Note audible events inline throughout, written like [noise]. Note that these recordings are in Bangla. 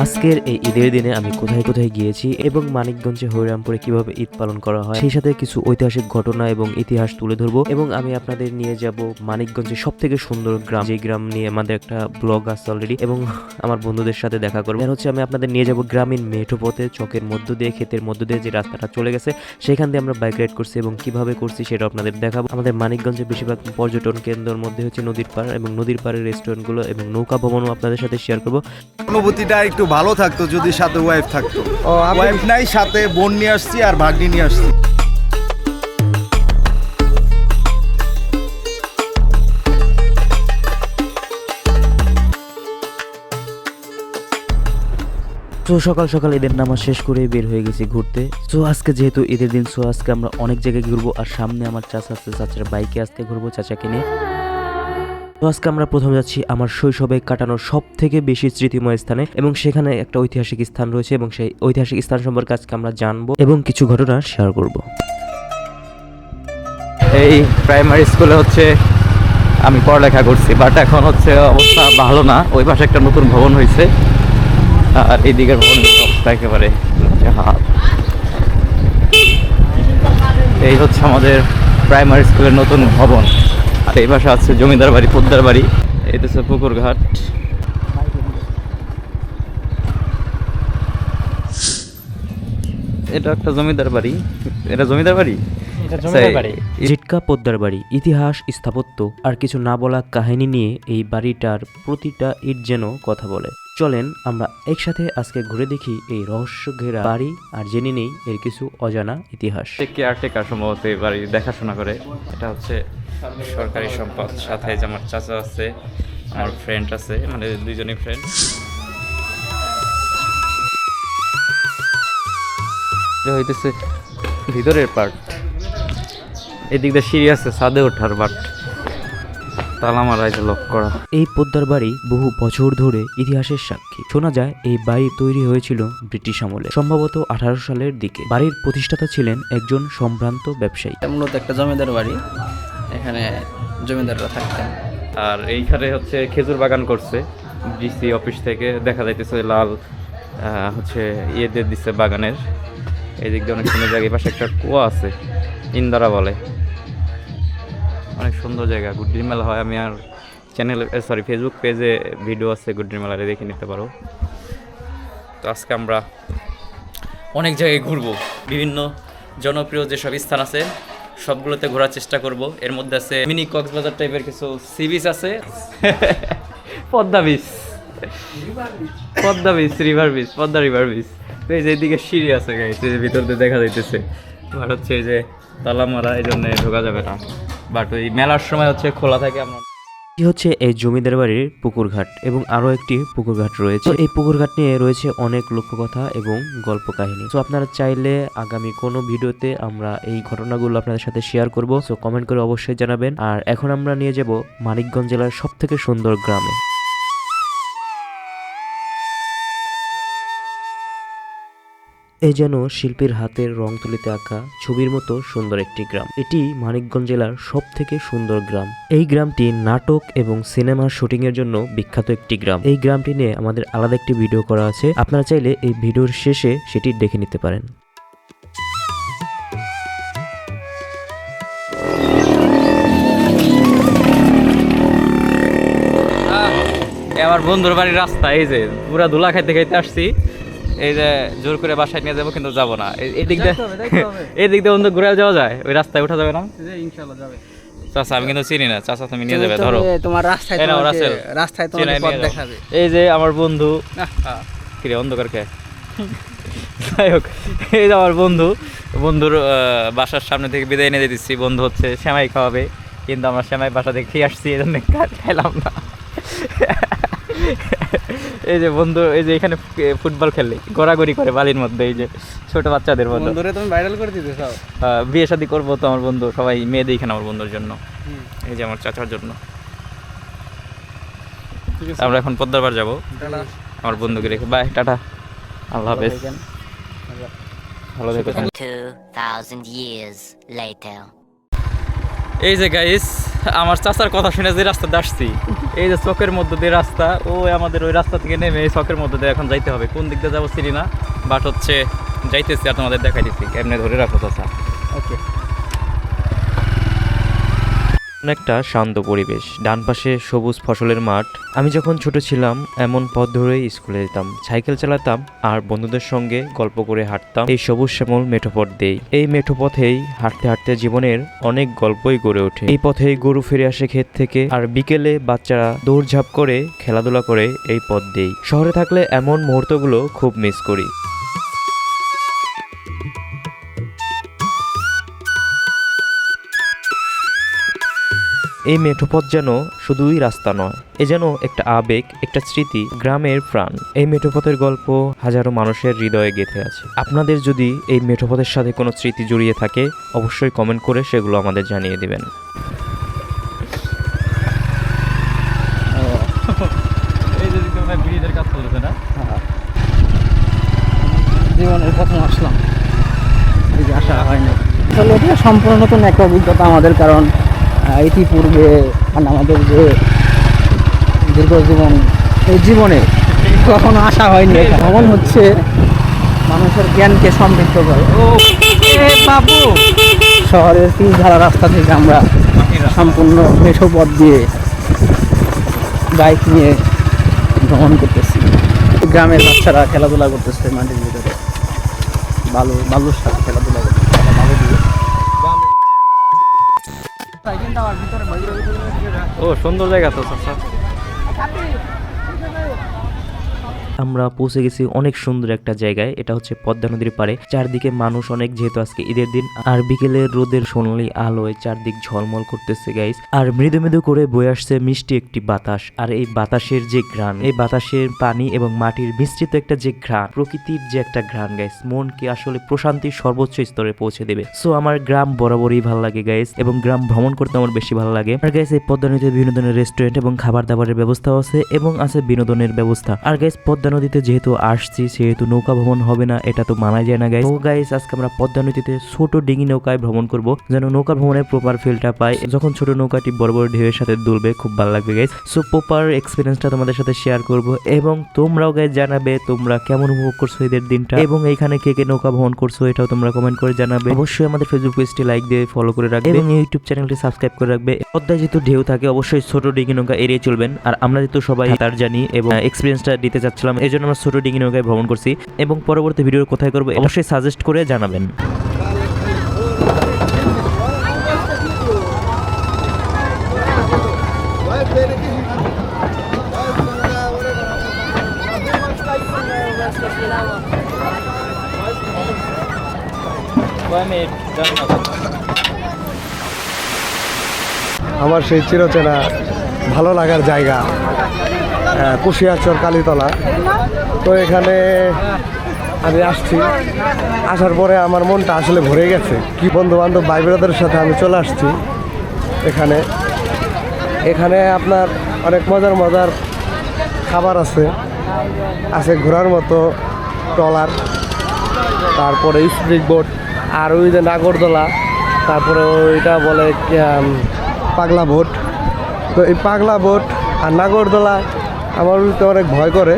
আজকের এই ঈদের দিনে আমি কোথায় কোথায় গিয়েছি এবং মানিকগঞ্জে হরিরামপুরে কীভাবে ঈদ পালন করা হয়, সেই সাথে কিছু ঐতিহাসিক ঘটনা এবং ইতিহাস তুলে ধরবো এবং আমি আপনাদের নিয়ে যাব মানিকগঞ্জের সব থেকে সুন্দর গ্রাম। যে গ্রাম নিয়ে আমাদের একটা ব্লগ আছে অলরেডি এবং আমার বন্ধুদের সাথে দেখা করব। হচ্ছে আমি আপনাদের নিয়ে যাব গ্রামীণ মেঠো পথে, চকের মধ্য দিয়ে, ক্ষেতের মধ্য দিয়ে যে রাস্তাটা চলে গেছে, সেখান দিয়ে আমরা বাইক রাইড করছি এবং কীভাবে করছি সেটা আপনাদের দেখাবো। আমাদের মানিকগঞ্জে বেশিরভাগ পর্যটন কেন্দ্রের মধ্যে হচ্ছে নদীর পাড় এবং নদীর পাড়ের রেস্টুরেন্টগুলো এবং নৌকা ভ্রমণও আপনাদের সাথে শেয়ার করব। অনুভূতিটা একটু ভালো থাকতো যদি সাথে ওয়াইফ থাকতো। ওয়াইফ নাই সাথে বোন নিয়ে আসছি আর ভাগ্নি নিয়ে আসছি। তো সকাল সকাল ঈদের নামাজ শেষ করে বের হয়ে গেছি ঘুরতে। তো আজকে যেহেতু ঈদের দিন সো আজকে আমরা অনেক জায়গায় ঘুরবো। আর সামনে আমার চাচা আছে চাচার বাইকে আজকে ঘুরবো চাচাকে নিয়ে। তো আজকে আমরা প্রথমে যাচ্ছি আমার শৈশবে কাটানোর সব থেকে বেশি স্মৃতিময় স্থানে এবং সেখানে একটা ঐতিহাসিক স্থান রয়েছে এবং সেই ঐতিহাসিক স্থান সম্পর্কে আজকে আমরা জানব এবং কিছু ঘটনা শেয়ার করব। এই প্রাইমারি স্কুলে হচ্ছে আমি পড়ালেখা করছি বাট এখন হচ্ছে অবস্থা ভালো না। ওই পাশে একটা নতুন ভবন হয়েছে। আর এই দিকের ভবনের অবস্থা একেবারে এই হচ্ছে আমাদের প্রাইমারি স্কুলের নতুন ভবন। আর এই পাশে আছে জমিদার বাড়ি পোদ্দার বাড়ি। এই তো হচ্ছে পুকুর ঘাট। এটা একটা জমিদার বাড়ি। এটা জমিদার বাড়ি? আচ্ছা, জিটকা পোদ্দার বাড়ি ইতিহাস স্থাপত্য আর কিছু না বলা কাহিনী নিয়ে এই বাড়িটার প্রতিটা ইট যেন কথা বলে। চলেন আমরা একসাথে আজকে ঘুরে দেখি এই রহস্য ঘেরা বাড়ি আর জেনে নেই এর কিছু অজানা ইতিহাস। কেয়ারটেকার সম্ভবত এই বাড়ি দেখাশোনা করে। এটা হচ্ছে সরকারি সম্পদ। সাথে যে আমার চাচা আছে আমার ফ্রেন্ড আছে মানে দুইজনই ফ্রেন্ড হইতেছে ভিতরের পার্ট এদিক দিয়ে সিঁড়ি আছে ছাদে ওঠার বাট তালা মারা লক করা। এই পোদ্দার বাড়ি বহু বছর ধরে ইতিহাসের সাক্ষী। শোনা যায় এই বাড়ি তৈরি হয়েছিল ব্রিটিশ আমলে সম্ভবত আঠারো সালের দিকে। বাড়ির প্রতিষ্ঠাতা ছিলেন একজন সম্ভ্রান্ত ব্যবসায়ী। মূলত একটা জমিদার বাড়ি। এখানে জমিদাররা থাকতেন। আর এইখানে হচ্ছে খেজুর বাগান করছে ডিসি অফিস থেকে। দেখা যাইতেছে লাল হচ্ছে ইয়ে দিচ্ছে বাগানের। এই দিক দিয়ে অনেক সুন্দর জায়গা পাশে একটা কুয়া আছে, ইন্দারা বলে। অনেক সুন্দর জায়গা গুড্ডির মেলা হয়। আমি আর চ্যানেল সরি ফেসবুক পেজে ভিডিও আছে গুড্ডির মেলারে দেখে নিতে পারো। তো আজকে আমরা অনেক জায়গায় ঘুরবো। বিভিন্ন জনপ্রিয় যেসব স্থান আছে সবগুলোতে ঘোরার চেষ্টা করব। এর মধ্যে আছে মিনি কক্সবাজার টাইপের কিছু সি বিচ আছে। [laughs] Padma beach Padma beach river beach Padma river beach তো এই যে এদিকে সিঁড়ি আছে গাইস যে ভিতর দিয়ে দেখা যাইতেছে। আর হচ্ছে এই যে তালা মারা এই জন্য ঢোকা যাবে না। বাট ওই মেলার সময় হচ্ছে খোলা থাকে, আমরা এটি হচ্ছে এই জমিদার বাড়ির পুকুরঘাট এবং আরও একটি পুকুরঘাট রয়েছে। এই পুকুরঘাট নিয়ে রয়েছে অনেক লোককথা এবং গল্প কাহিনী তো আপনারা চাইলে আগামী কোনো ভিডিওতে আমরা এই ঘটনাগুলো আপনাদের সাথে শেয়ার করব। সো কমেন্ট করে অবশ্যই জানাবেন। আর এখন আমরা নিয়ে যাব মানিকগঞ্জ জেলার সব থেকে সুন্দর গ্রামে। এ যেন শিল্পীর হাতের রং তুলিতে আঁকা ছবির মতো সুন্দর একটি গ্রাম। এটি মানিকগঞ্জ জেলার সব থেকে সুন্দর গ্রাম। এই গ্রামটি নাটক এবং সিনেমার শুটিং এর জন্য বিখ্যাত একটি গ্রাম। এই গ্রামটি নিয়ে আমাদের আলাদা একটি ভিডিও করা আছে। আপনারা চাইলে এই ভিডিওর শেষে সেটি দেখে নিতে পারেন। আমার বন্ধুর বাড়ির রাস্তা, এই যে পুরা ধুলা খাইতে খাইতে আসছি। এই যে জোর করে বাসায় নিয়ে যাব কিন্তু যাব না। এই- দিক দিয়ে [laughs] এই দিক দিয়ে বন্ধু ঘুরে যাওয়া যায়? ওই রাস্তায় উঠা যাবে না? ইনশাআল্লাহ যাবে। চাচা আমি কিন্তু চিনি না। চাচা তুমি নিয়ে যাবে ধরো। তোমার রাস্তায়। রাস্তায় তোমার পথ নিয়ে। দেখাবে। এই যে আমার বন্ধু। কিরে অন্ধকার কে? যাই হোক এই যে আমার বন্ধু। বন্ধুর আহ, বাসার সামনে থেকে বিদায় এনে দিচ্ছি বন্ধু হচ্ছে সেমাই খাওয়াবে। কিন্তু আমরা সেমাই বাসা থেকে খেয়ে আসছি এই জন্য খা- খাইলাম না। এই যে বন্ধু এই যে এখানে ফুটবল খেলে ঘোরাঘুরি করে বালির মধ্যে এই যে ছোট বাচ্চাদের মধ্যে বন্ধুরে তুমি ভাইরাল করে দিতে চাও? বিয়ে শাদী করব তো আমার বন্ধু সবাই মেয়ে দেখেন আমার বন্ধুর জন্য। এই যে আমার চাচার জন্য। আমরা এখন পদ্মারবার যাব। আমার বন্ধুকে রেখে বাই টাটা। আল্লাহ হাফেজ। ভালো থেকো 2,000 years later. এই যে গাইস আমার চাচার কথা শুনে যে রাস্তাতে আসছি এই যে চকের মধ্যে দিয়ে রাস্তা ও আমাদের ওই রাস্তা থেকে নেমে এই চকের মধ্যে দিয়ে এখন যাইতে হবে। কোন দিক দিয়ে যাব চিনি না বাট হচ্ছে যাইতেছি আর তোমাদের দেখাই দিচ্ছি এমনি ধরে রাখো চাষা ওকে একটা শান্ত পরিবেশ। ডান পাশে সবুজ ফসলের মাঠ। আমি যখন ছোট ছিলাম, এমন পথ ধরেই স্কুলে যেতাম। সাইকেল চালাতাম আর বন্ধুদের সঙ্গে গল্প করে হাঁটতাম। এই সবুজ শ্যামল মেঠোপথ দেই এই মেঠোপথেই হাঁটতে হাঁটতে জীবনের অনেক গল্পই গড়ে ওঠে। এই পথেই গরু ফিরে আসে ক্ষেত থেকে আর বিকেলে বাচ্চারা দৌড়ঝাঁপ করে, খেলাধুলা করে এই পথ দেই শহরে থাকলে এমন মুহূর্তগুলো খুব মিস করি। এই মেঠোপথ যেন শুধুই রাস্তা নয় এ যেন একটা আবেগ একটা স্মৃতি গ্রামের প্রাণ। এই মেঠোপথের গল্প হাজারো মানুষের হৃদয়ে গেঁথে আছে। আপনাদের যদি এই মেঠোপথের সাথে কোনো স্মৃতি জড়িয়ে থাকে অবশ্যই কমেন্ট করে সেগুলো আমাদের জানিয়ে দিবেন। এই যে দিকে ব্রিজের কাজ চলতেছে না? জীবনের প্রথম আসলাম। আসা হয়নি। আসলে এটা সম্পূর্ণ নতুন একটা অভিজ্ঞতা আমাদের কারণ ইতিপূর্বে মানে আমাদের যে দীর্ঘ জীবন এই জীবনে কখনো আশা হয়নি। ভ্রমণ হচ্ছে মানুষের জ্ঞানকে সমৃদ্ধ করে। বাবু! শহরের পিচ ধারা রাস্তা থেকে আমরা সম্পূর্ণ মেঠো পথ দিয়ে বাইক নিয়ে ভ্রমণ করতেছি। গ্রামের বাচ্চারা খেলাধুলা করতেছে মাটির ভিতরে। বালু বালুর সাথে খেলাধুলা ও সুন্দর জায়গা তো চাচা আমরা পৌঁছে গেছি অনেক সুন্দর একটা জায়গায়। এটা হচ্ছে পদ্মা নদীর পাড়ে। চারদিকে মানুষ অনেক, যেহেতু আজকে ঈদের দিন, আর বিকেলের রোদের সোনালি আলোয় চারদিক ঝলমল করতেছে গাইস আর মৃদু মৃদু করে বয়ে আসছে মিষ্টি একটি বাতাস। আর এই বাতাসের যে ঘ্রাণ, এই বাতাসের পানি এবং মাটির মিশ্রিত একটা যে ঘ্রাণ, প্রকৃতির যে একটা ঘ্রাণ গাইস মনকে আসলে প্রশান্তির সর্বোচ্চ স্তরে পৌঁছে দেবে। সো আমার গ্রাম বরাবরই ভালো লাগে গাইস এবং গ্রাম ভ্রমণ করতে আমার বেশি ভালো লাগে। আর গাইস এই পদ্মা নদীতে বিভিন্ন ধরনের রেস্টুরেন্ট এবং খাবার দাবারের ব্যবস্থাও আছে এবং আছে বিনোদনের ব্যবস্থা। আর গাইস পদ্মা নদীতে যেহেতু আসছি, সেহেতু নৌকা ভ্রমণ হবে না, এটা তো মানা যায় না গাইস তো গাইস আজকে আমরা পদ্মা নদীতে ছোট ডিঙি নৌকায় ভ্রমণ করব, যেন নৌকা ভ্রমণের প্রপার ফিলটা পাই যখন ছোট নৌকাটি বড় বড় ঢেউয়ের সাথে দুলবে, খুব ভালো লাগবে গাইস সো প্রপার এক্সপিরিয়েন্সটা তোমাদের সাথে শেয়ার করব, এবং তোমরাও গাইস জানাবে তোমরা কেমন উপভোগ করছ এদের দিনটা, এবং এইখানে কে কে নৌকা ভ্রমণ করছ, এটাও তোমরা কমেন্ট করে জানাবে। অবশ্যই আমাদের ফেসবুক পেজটি লাইক দিয়ে ফলো করে রাখবে, এবং ইউটিউব চ্যানেলটি সাবস্ক্রাইব করে রাখবে। পদ্মায় যেহেতু ঢেউ থাকে, অবশ্যই ছোট ডিঙি নৌকা এড়িয়ে চলবেন, আর আমরা যেহেতু সবাই তার জানি, এবং এক্সপিরিয়েন্সটা দিতে চাচ্ছিলাম এই জন্য আমরা ছোট ডিঙি নৌকায় ভ্রমণ করছি এবং পরবর্তী ভিডিও কোথায় করব অবশ্যই সাজেস্ট করে জানাবেন। আমার সেই চিরচেনা ভালো লাগার জায়গা কুশিয়াচর কালীতলা। তো এখানে আমি আসছি। আসার পরে আমার মনটা আসলে ভরে গেছে। কি বন্ধু বান্ধব ভাই ব্রাদারের সাথে আমি চলে আসছি এখানে। এখানে আপনার অনেক মজার মজার খাবার আছে। আছে ঘোরার মতো ট্রলার, তারপরে স্প্রিক বোট আর ওই যে নাগরদোলা, তারপরে ওইটা বলে পাগলা বোট তো এই পাগলা বোট আর নাগরদোলা আমার উঠতে অনেক ভয় করে,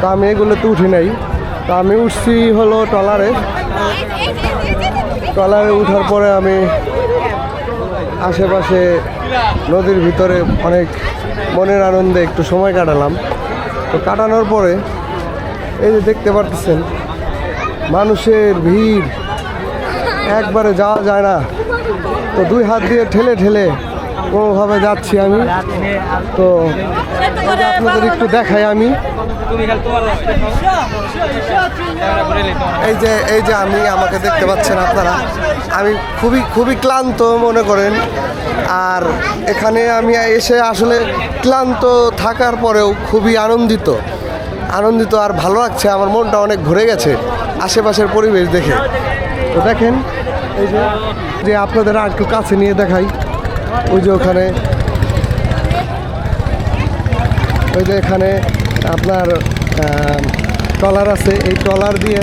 তো আমি এগুলোতে উঠি নাই। তো আমি উঠছি হলো ট্রলারে। ট্রলারে উঠার পরে আমি আশেপাশে নদীর ভিতরে অনেক মনের আনন্দে একটু সময় কাটালাম। তো কাটানোর পরে এই যে দেখতে পারতেছেন, মানুষের ভিড়, একবারে যাওয়া যায় না। তো দুই হাত দিয়ে ঠেলে ঠেলে কোনোভাবে যাচ্ছি আমি। তো এই আপনাদের একটু দেখাই আমি। এই যে এই যে আমি, আমাকে দেখতে পাচ্ছেন আপনারা। আমি খুবই খুবই ক্লান্ত মনে করেন। আর এখানে আমি এসে আসলে ক্লান্ত থাকার পরেও খুবই আনন্দিত। আনন্দিত আর ভালো লাগছে, আমার মনটা অনেক ভরে গেছে আশেপাশের পরিবেশ দেখে। তো দেখেন, এই যে আপনাদের আর একটু কাছে নিয়ে দেখাই। ওই যে ওখানে ওই যে এখানে আপনার ট্রলার আছে, এই ট্রলার দিয়ে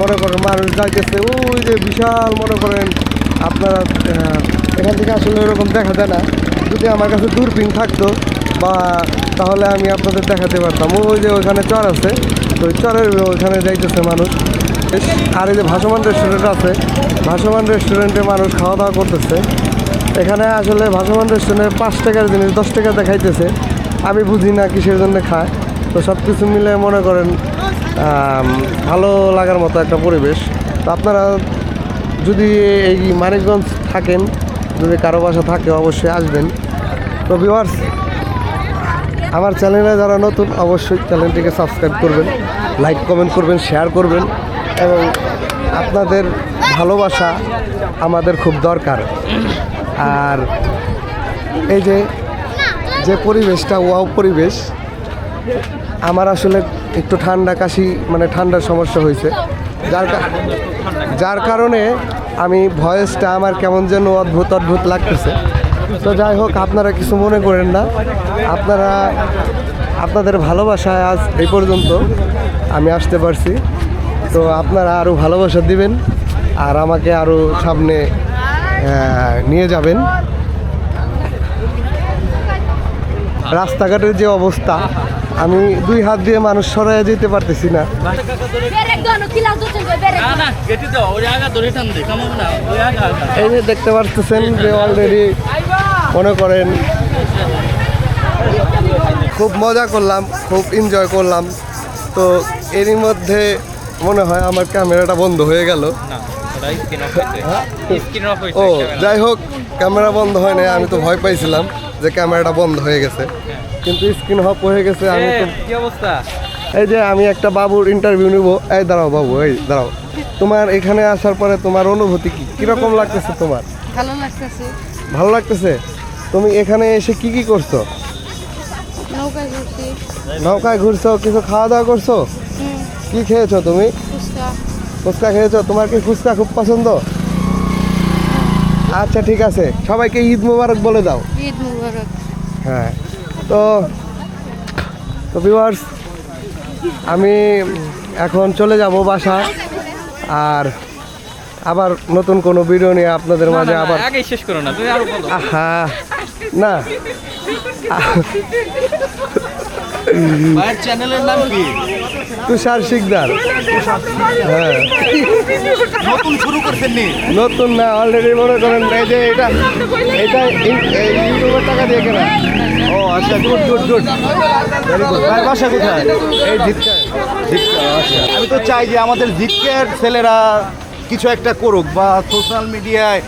মনে করেন মানুষ যাইতেছে, ওই যে বিশাল মনে করেন আপনারা এখান থেকে আসলে ওরকম দেখা যায় না। যদি আমার কাছে দূরবীন থাকতো বা তাহলে আমি আপনাদের দেখাতে পারতাম। ওই যে ওইখানে চর আছে তো ওই চরের ওইখানে যাইতেছে মানুষ। আর এই যে ভাসমান রেস্টুরেন্ট আছে, ভাসমান রেস্টুরেন্টে মানুষ খাওয়া দাওয়া করতেছে। এখানে আসলে ভাসমান রেস্টুরেন্টে পাঁচ টাকার জিনিস, দশ টাকা দেখাইতেছে। আমি বুঝি না কিসের জন্য খায়। তো সব কিছু মিলে মনে করেন ভালো লাগার মতো একটা পরিবেশ। তো আপনারা যদি এই মানিকগঞ্জ থাকেন, যদি কারও বাসা থাকে অবশ্যই আসবেন। তো ভিউয়ার্স আমার চ্যানেলে যারা নতুন, অবশ্যই চ্যানেলটিকে সাবস্ক্রাইব করবেন লাইক কমেন্ট করবেন শেয়ার করবেন এবং আপনাদের ভালোবাসা আমাদের খুব দরকার। আর এই যে যে পরিবেশটা, ওয়াও পরিবেশ, আমার আসলে একটু ঠান্ডা কাশি মানে ঠান্ডার সমস্যা হয়েছে। যার যার কারণে আমি ভয়েসটা আমার কেমন যেন অদ্ভুত অদ্ভুত লাগতেছে। তো যাই হোক, আপনারা কিছু মনে করেন না। আপনারা, আপনাদের ভালোবাসায় আজ এই পর্যন্ত আমি আসতে পারছি। তো আপনারা আরও ভালোবাসা দিবেন, আর আমাকে আরও সামনে নিয়ে যাবেন। রাস্তাঘাটের যে অবস্থা আমি দুই হাত দিয়ে মানুষ সরাইয়া যেতে পারতেছি না. এই যে দেখতে পারতেছেন যে অলরেডি মনে করেন খুব মজা করলাম খুব এনজয় করলাম। তো এরই মধ্যে মনে হয় আমার ক্যামেরাটা বন্ধ হয়ে গেল। হয়েছে ও যাই হোক ক্যামেরা বন্ধ হয় না আমি তো ভয় পাইছিলাম। যে ক্যামেরাটা বন্ধ হয়ে গেছে। কিন্তু স্ক্রিন অফ হয়ে গেছে আমি কি অবস্থা? এই যে আমি একটা বাবুর ইন্টারভিউ নিব। এই দাঁড়াও বাবু এই দাঁড়াও। তোমার এখানে আসার পরে তোমার অনুভূতি কি? কীরকম লাগতেছে তোমার? ভালো লাগতেছে। ভালো লাগতেছে? তুমি এখানে এসে কি কি করছ? নৌকায় ঘুরছি। নৌকায় ঘুরছো কিছু খাওয়া দাওয়া করছ? হুম। কি খেয়েছো তুমি? ফুচকা। ফুচকা খেয়েছো? তোমার কি ফুচকা খুব পছন্দ? আচ্ছা ঠিক আছে। সবাইকে ঈদ মোবারক বলে দাও। ঈদ মুবারক হ্যাঁ। তো তো ভিউয়ার্স আমি এখন চলে যাব বাসা আর আবার নতুন কোনো ভিডিও নিয়ে আপনাদের মাঝে আবার আগে শেষ করো না তুমি আরও বলো। হ্যাঁ না। ভাইয়ের চ্যানেলের নাম কি? তুষার শিকদার। হ্যাঁ। নতুন শুরু করছেন নি? নতুন না অলরেডি মনে করেন এই যে এটা এটা এই ইউটিউবের টাকা দিয়ে কেনা। ও আচ্ছা good good good. Very good ভাই বাসা কোথায়? এই জিতকায় জিতকা, আচ্ছা। আমি তো চাই যে আমাদের জিতকের ছেলেরা কিছু একটা করুক বা সোশ্যাল মিডিয়ায়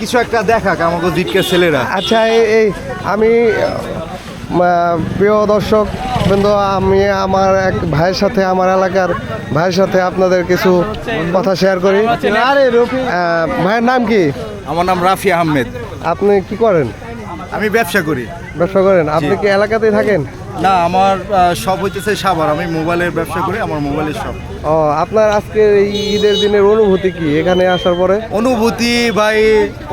কিছু একটা দেখাক আমাকে জিতকের ছেলেরা। আচ্ছা এই আমি প্রিয় দর্শক বৃন্দ আমি আমার এক ভাইয়ের সাথে আমার এলাকার ভাইয়ের সাথে আপনাদের কিছু কথা শেয়ার করি। আরে রফি। ভাইয়ের নাম কি? আমার নাম রাফি আহমেদ। আপনি কি করেন? আমি ব্যবসা করি। ব্যবসা করেন। আপনি কি এলাকাতেই থাকেন? না আমার সব হইতেছে সাভার। আমি মোবাইলের ব্যবসা করি আমার মোবাইলের শপ ও আপনার আজকে এই ঈদের দিনের অনুভূতি কি? এখানে আসার পরে? অনুভূতি ভাই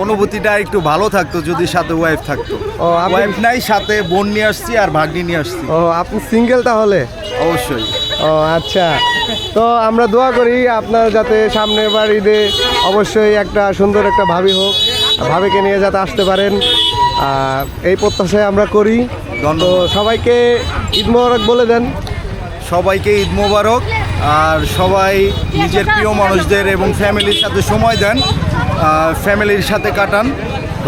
অনুভূতিটা একটু ভালো থাকতো যদি সাথে ওয়াইফ থাকতো। ও, ওয়াইফ নাই সাথে বোন নিয়ে আসছি আর ভাগ্নি নিয়ে আসছি। ও আপনি সিঙ্গেল তাহলে? অবশ্যই। ও আচ্ছা। তো আমরা দোয়া করি আপনার যাতে সামনের বার ঈদে অবশ্যই একটা সুন্দর একটা ভাবি হোক ভাবিকে নিয়ে যাতে আসতে পারেন। আর এই প্রত্যাশায় আমরা করি। তো সবাইকে ঈদ মোবারক বলে দেন। সবাইকে ঈদ মোবারক আর সবাই নিজের প্রিয় মানুষদের এবং ফ্যামিলির সাথে সময় দেন ফ্যামিলির সাথে কাটান।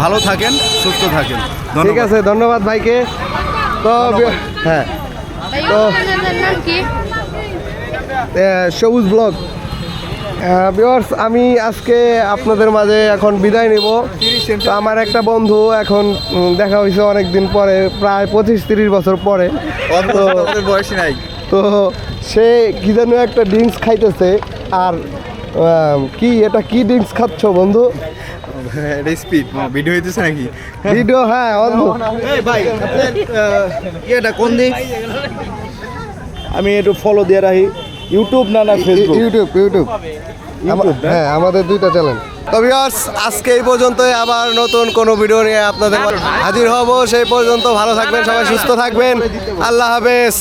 ভালো থাকেন সুস্থ থাকেন। ঠিক আছে ধন্যবাদ ভাইকে। তো হ্যাঁ। তো সবুজ ব্লগ। ভিওর্স আমি আজকে আপনাদের মাঝে এখন বিদায় নিব। তো আমার একটা বন্ধু এখন দেখা হয়েছে অনেক দিন পরে প্রায় পঁচিশ তিরিশ বছর পরে। বয়স নাই। তো সে কি যেন একটা ড্রিঙ্কস খাইতেছে আর কি এটা কি ড্রিঙ্কস খাচ্ছ বন্ধু? স্পিড ভিডিও হইতেছে নাকি? ভিডিও হ্যাঁ অদ্ভুত। ভাই আপনার কোন দিক? আমি একটু ফলো দিয়ে রাখি। ইউটিউব না না ফেসবুক ইউটিউব ইউটিউব হ্যাঁ আমাদের দুইটা চ্যানেল তো ভিউয়ার্স আজকে এই পর্যন্তই আবার নতুন কোন ভিডিও নিয়ে আপনাদের হাজির হব সেই পর্যন্ত ভালো থাকবেন সবাই সুস্থ থাকবেন আল্লাহ হাফেজ